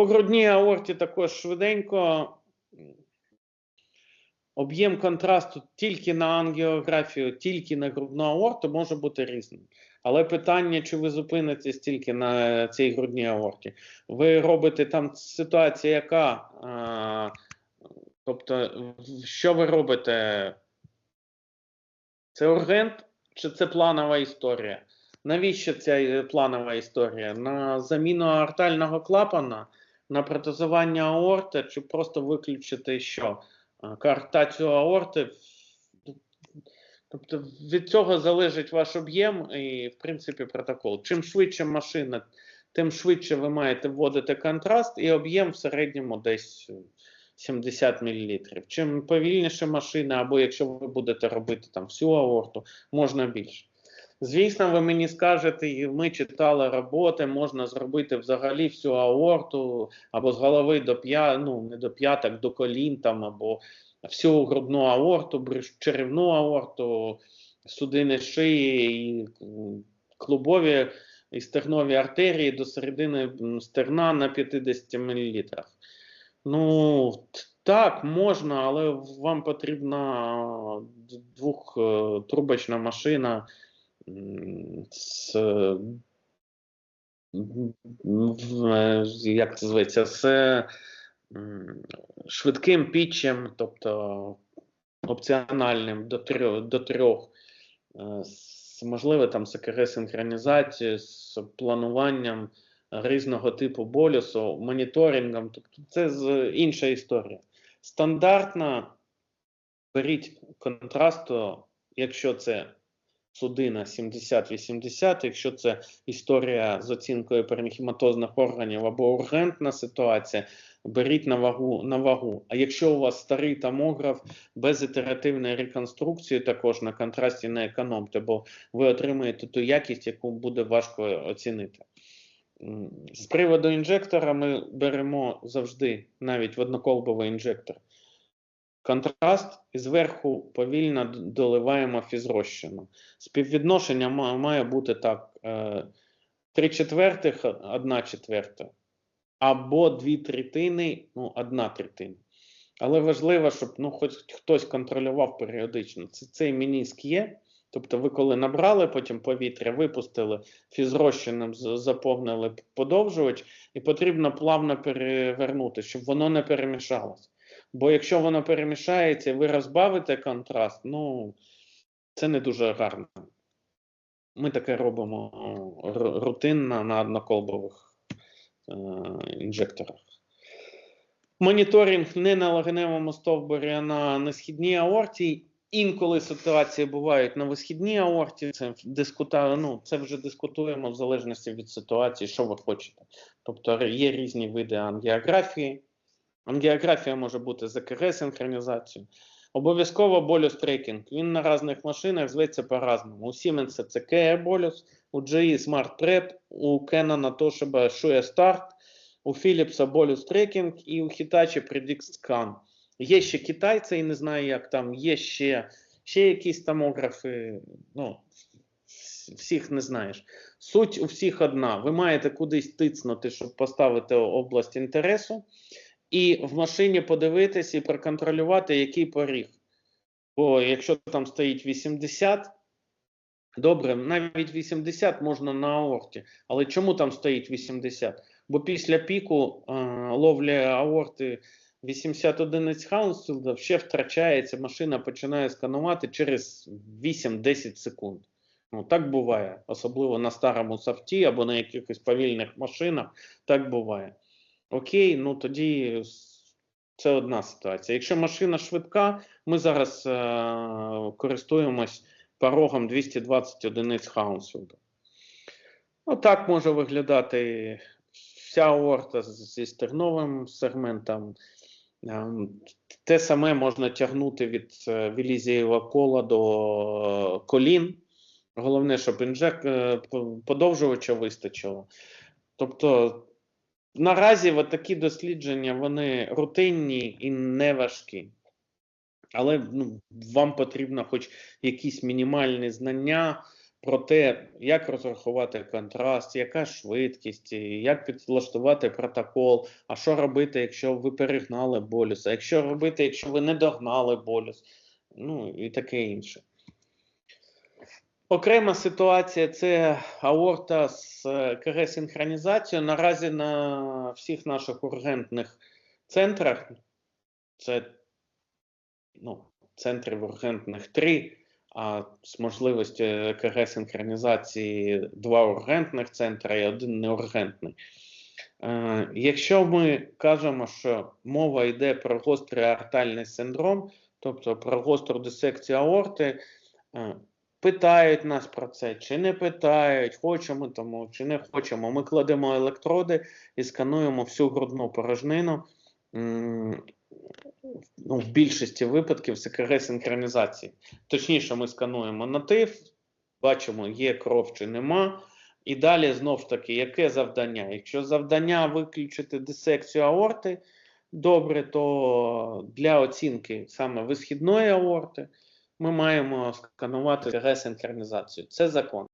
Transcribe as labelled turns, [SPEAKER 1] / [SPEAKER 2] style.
[SPEAKER 1] По грудній аорті також швиденько. Об'єм контрасту тільки на ангіографію, тільки на грудну аорту може бути різним. Але питання, чи ви зупинитесь тільки на цій грудній аорті. Ви робите там ситуація, яка. А, тобто, що ви робите? Це ургент чи це планова історія? Навіщо ця е, планова історія? На заміну аортального клапана, на протезування аорти, чи просто виключити що? А, Коартацію аорти. Тобто від цього залежить ваш об'єм і, в принципі, протокол. Чим швидше машина, тим швидше ви маєте вводити контраст, і об'єм в середньому десь 70 мл. Чим повільніше машина, або якщо ви будете робити там всю аорту, можна більше. Звісно, ви мені скажете, ми читали роботи, можна зробити взагалі всю аорту, або з голови до п'ят, ну не до п'яток, до колін там, або всю грудну аорту, черевну аорту, судини шиї, і клубові і стернові артерії до середини стерна на 50 мл. Ну, так, можна, але вам потрібна двохтрубочна машина м, з, е, е, як це зветься, з швидким пітчем, тобто опціональним до трьох, до трьох е, з можливо там СКР синхронізації, з плануванням різного типу болісу, моніторингом. Тобто це з інша історія. Стандартна беріть контрасту, якщо це судина 70-80, якщо це історія з оцінкою перехематозних органів або ургентна ситуація, беріть на вагу, на вагу. А якщо у вас старий томограф без ітеративної реконструкції, також на контрасті не економте, бо ви отримаєте ту якість, яку буде важко оцінити. З приводу інжектора ми беремо завжди навіть в одноколбовий інжектор. Контраст і зверху повільно доливаємо фізрозчину. Співвідношення має бути так: е, три четвертих, одна четверта, або дві третини, ну, одна третина. Але важливо, щоб ну, хоч хтось контролював періодично. Це, цей мініск є. Тобто, ви коли набрали, потім повітря випустили, фізрозчином заповнили подовжувач, і потрібно плавно перевернути, щоб воно не перемішалося. Бо якщо воно перемішається, ви розбавите контраст, ну це не дуже гарно. Ми таке робимо рутинно на одноколбових е, інжекторах. Моніторинг не на легеневому стовбурі, а на несхідній аорті. Інколи ситуації бувають на висхідній аорті. Це дискута, ну, це вже дискутуємо в залежності від ситуації, що ви хочете. Тобто є різні види ангіографії. Ангіографія може бути з ЕКГ синхронізацією. Обов'язково болюс трекінг. Він на різних машинах зветься по-разному. У Siemens це KR болюс, у GE Smart Prep, у Canon Toshiba Shoya Start, у Philips болюс трекінг і у Hitachi Predict Scan. Є ще китайці, і не знаю, як там, є ще, ще якісь томографи. Ну, всіх не знаєш. Суть у всіх одна. Ви маєте кудись тицнути, щоб поставити область інтересу і в машині подивитись і проконтролювати, який поріг. Бо якщо там стоїть 80, добре, навіть 80 можна на аорті. Але чому там стоїть 80? Бо після піку е, ловлі аорти 80 одиниць Хаунсфілда ще втрачається, машина починає сканувати через 8-10 секунд. Ну, так буває, особливо на старому софті або на якихось повільних машинах. Так буває. Окей, ну тоді це одна ситуація. Якщо машина швидка, ми зараз е, користуємось порогом 220 одиниць Хаунсфілда. Ну, так може виглядати вся аорта зі стерновим сегментом. Ем, Те саме можна тягнути від е, Вілізієва кола до е, колін. Головне, щоб інжек е, подовжувача вистачило. Тобто Наразі от такі дослідження вони рутинні і не важкі. Але ну, вам потрібно хоч якісь мінімальні знання про те, як розрахувати контраст, яка швидкість, як підлаштувати протокол, а що робити, якщо ви перегнали болюс, а якщо робити, якщо ви не догнали болюс, ну і таке інше. Окрема ситуація це аорта з е, КГ-синхронізацією. Наразі на всіх наших ургентних центрах, це ну, центрів ургентних три, а з можливістю КГ-синхронізації два ургентних центри і один неургентний. Е, якщо ми кажемо, що мова йде про гострий аортальний синдром, тобто про гостру дисекцію аорти, е, питають нас про це, чи не питають, хочемо тому, чи не хочемо. Ми кладемо електроди і скануємо всю грудну порожнину. Ну, в більшості випадків це КГ-синхронізації. Точніше, ми скануємо натив, бачимо, є кров чи нема. І далі знов ж таки, яке завдання? Якщо завдання виключити дисекцію аорти, добре, то для оцінки саме висхідної аорти ми маємо сканувати КГ-синхронізацію. Це закон.